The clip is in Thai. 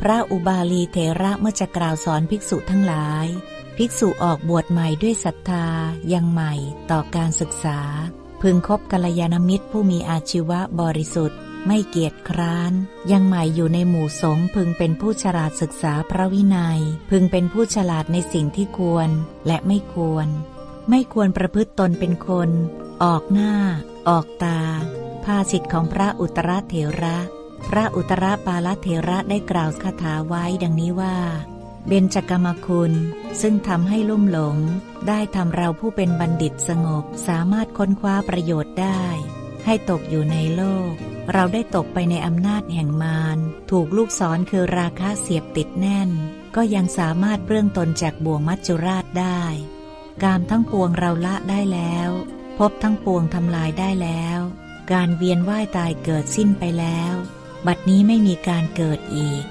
พระอุบาลีเถระเมื่อจะกล่าวสอนภิกษุทั้งหลาย ภิกษุออกบวชใหม่ด้วยศรัทธายังใหม่ต่อการศึกษา พึงคบกัลยาณมิตรผู้มีอาชีวะบริสุทธิ์ ไม่เกียจคร้าน ยังใหม่อยู่ในหมู่สงฆ์พึงเป็นผู้ฉลาดศึกษาพระวินัย พึงเป็นผู้ฉลาดในสิ่งที่ควรและไม่ควร ไม่ควรประพฤติตนเป็นคน ออกหน้า ออกตาภาสิทธิ์ของพระอุตรเถระ พระอุตรปาลเถระได้กล่าวคาถาไว้ดังนี้ว่า เบญจกรรมคุณ ซึ่งทำให้ลุ่มหลง ได้ทำเราผู้เป็นบัณฑิตสงบสามารถค้นคว้าประโยชน์ได้ ให้ตกอยู่ในโลก เราได้ตกไปในอำนาจแห่งมารถูกลูกศรคือราคะเสียบติดแน่น ก็ยังสามารถเปลื้องตนจากบ่วงมัจจุราชได้ กามทั้งปวงเราละได้แล้ว พบทั้งปวงทำลายได้แล้ว การเวียนว่ายตายเกิดสิ้นไปแล้ว บัดนี้ไม่มีการเกิดอีก